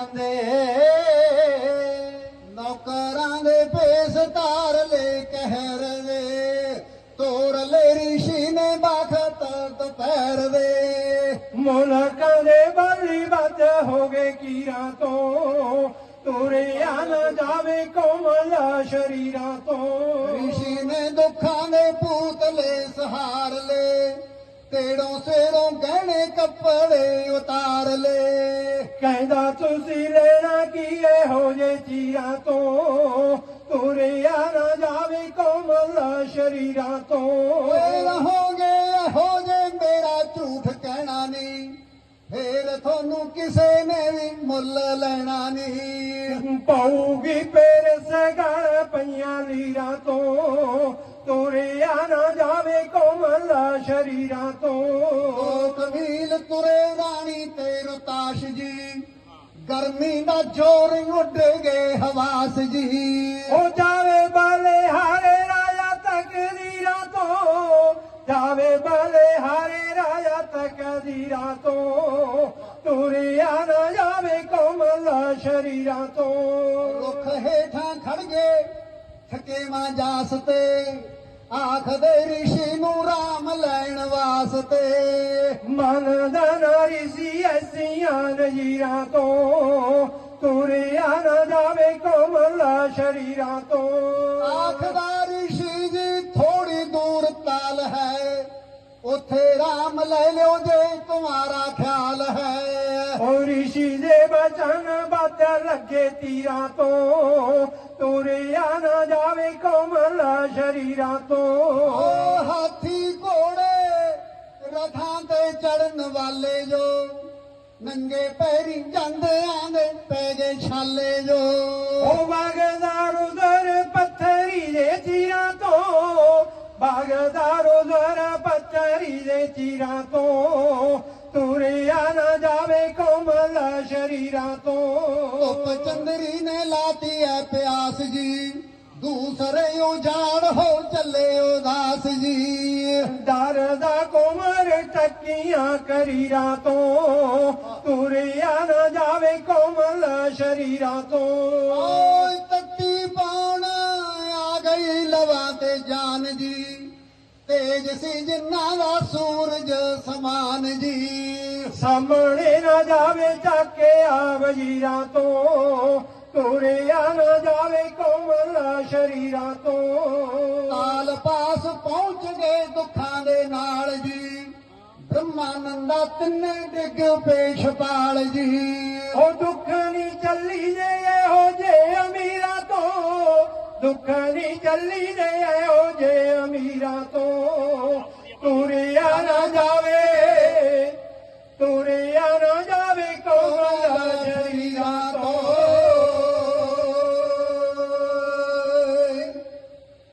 ਜਾਂਦੇ ਨੌਕਰਾਂ ਦੇ ਭੇਸ ਧਾਰ ਲੈ ਕਹਿਰ ਦੇ ਤੋਰ ਲੈ ਰਿਸ਼ੀ ਨੇ ਬਖਤ ਦੁਪਹਿਰ ਦੇ ਮੁਲਕਾਂ ਦੇ ਬਲੀ ਬੱਤ ਹੋ ਗਏ ਕੀਰਾਂ ਤੋਂ ਤੁਰਿਆ ਨਾ ਜਾਵੇ ਕੋਮਲ ਸ਼ਰੀਰਾਂ ਤੋਂ। ਰਿਸ਼ੀ ਨੇ ਦੁੱਖਾਂ ਦੇ ਪੂਤਲੇ ਸਹਾਰ ਲੈ, ਤੇੜੋਂ ਸੇੜੋਂ ਗਹਿਣੇ ਕੱਪੜੇ ਉਤਾਰ ਲੈ। ਕਹਿੰਦਾ ਤੁਸੀਂ ਲੈਣਾ ਕੀ ਇਹੋ ਜੇ ਚੀਰਾਂ ਤੋਂ? ਤੁਰਿਆ ਨਾ ਜਾਵੇ ਕੋਮਲ ਸ਼ਰੀਰਾਂ ਤੋਂ। ਓਏ ਰਹੋਗੇ ਇਹੋ ਜੇ ਮੇਰਾ ਝੂਠ ਕਹਿਣਾ ਨਹੀਂ। ਫੇਰ ਤੁਹਾਨੂੰ ਕਿਸੇ ਨੇ ਵੀ ਮੁੱਲ ਲੈਣਾ ਨਹੀਂ। ਪਾਉਗੀ ਪੇਰ ਸਗਣ ਪਈਆਂ ਲੀਰਾਂ ਤੋਂ? ਤੁਰਿਆ ਨਾ ਕੋਮਲ ਸ਼ਰੀਰਾਂ ਤੋਂ। ਕਬੀਲ ਤੁਰੇ ਰਾਣੀ ਤੇ ਰਤਾਸ਼ ਜੀ। ਗਰਮੀ ਦਾ ਜ਼ੋਰ ਉੱਡ ਗਏ ਹਵਾਸ ਜੀ। ਉਹ ਜਾਵੇ ਬਾਲੇ ਹਾਰੇ ਰਾਜਾ ਤਕਦੀਰਾਂ ਤੋਂ। ਜਾਵੇ ਬਾਲੇ ਹਾਰੇ ਰਾਜਾ ਤਕਦੀਰਾਂ ਤੋਂ। ਤੁਰਿਆ ਨਾ ਜਾਵੇ ਕੋਮਲ ਸ਼ਰੀਰਾਂ ਤੋਂ। ਰੁੱਖ ਹੇਠਾਂ ਖੜ ਗਏ ਥਕੇਵਾਂ ਜਾਸ ਤੇ। ਆਖਦੇ ਰਿਸ਼ੀ ਨੂੰ ਰਾਮ ਲੈਣ ਵਾਸਤੇ। ਮਨ ਦਾ ਨਾਰੀ ਸੀ ਐਸੀਆਂ ਨਜ਼ੀਰਾਂ ਤੋਂ। ਤੁਰਿਆ ਨਾ ਜਾਵੇ ਕੋਮਲ ਸ਼ਰੀਰਾਂ ਤੋਂ। ਆਖਦਾ ਰਿਸ਼ੀ ਜੀ ਥੋੜੀ ਦੂਰ ਤਾਲ ਹੈ। ਉਥੇ ਰਾਮ ਲੈ ਲਿਓ ਜੇ ਤੁਹਾਰਾ ਖਿਆਲ ਹੈ। ਉਹ ਰਿਸ਼ੀ ਦੇ ਬਚਨ ਬਾਤ ਲੱਗੇ ਤੀਰਾਂ ਤੋਂ ਤੁਰਿਆ ਨਾ ਜਾਵੇ ਕੋਮਲ ਸ਼ਰੀਰਾਂ ਓ ਤੋਂ ਹਾਥੀ ਘੋੜੇ ਰਥਾਂ ਤੇ ਚੜਨ ਵਾਲੇ ਜੋ ਨੰਗੇ ਪੈਰੀ ਜਾਂਦਿਆਂ ਦੇ ਪੈ ਗਏ ਛਾਲੇ ਜੋ ਉਹ ਬਾਗਦਾਰ ਉਦਰ ਪੱਥਰੀ ਦੇ ਚੀਰਾਂ ਤੋਂ ਬਾਗਦਾਰ ਉਦਰ ਪੱਥਰੀ ਦੇ ਚੀਰਾਂ ਤੋਂ ਤੁਰਿਆ ਨਾ ਜਾਵੇ ਸ਼ਰੀਰਾਂ ਧੁੱਪ ਤੋਂ ਚੰਦਰੀ ਨੇ ਲਾਤੀ ਐ ਪਿਆਸ ਜੀ। ਦੂਸਰੇ ਉਜਾੜ ਹੋ ਚੱਲੇ ਉਦਾਸ ਜੀ। ਦਰ ਦਾ ਕੋਮਰ ਟੱਕੀਆਂ ਕਰੀਰਾਂ ਤੋਂ। ਤੁਰਿਆ ਨਾ ਜਾਵੇ ਕੋਮਲ ਸ਼ਰੀਰਾਂ ਤੋਂ। ਓਏ ਤੱਤੀ ਪਾਉਣ ਆ ਗਈ ਲਵਾ ਤੇ ਜਾਨ ਜੀ। ਤੇਜ ਸੀ ਜਿੰਨਾ ਦਾ ਸੂਰਜ ਸਮਾਨ ਜੀ। ਸਾਹਮਣੇ ਨਾ ਜਾਵੇ ਚੱਕੇ ਆ ਵਜ਼ੀਰਾਂ ਤੋਂ। ਤੁਰਿਆ ਨਾ ਜਾਵੇ ਕੋਮਲ ਸ਼ਰੀਰਾਂ ਤੋਂ। ਤਾਲ ਪਾਸ ਪਹੁੰਚ ਗਏ ਦੁੱਖਾਂ ਦੇ ਨਾਲ ਜੀ। ਬ੍ਰਹਮਾਨੰਦਾ ਤਿੰਨੇ ਡਿੱਗ ਪੇਸ਼ ਪਾਲ ਜੀ। ਉਹ ਦੁੱਖ ਨਹੀਂ ਚੱਲੀ ਜੇ ਇਹੋ ਜੇ ਦੁੱਖਾਂ ਦੀ ਚੱਲੀ ਜੇ ਇਹੋ ਜੇ ਅਮੀਰਾਂ ਤੋਂ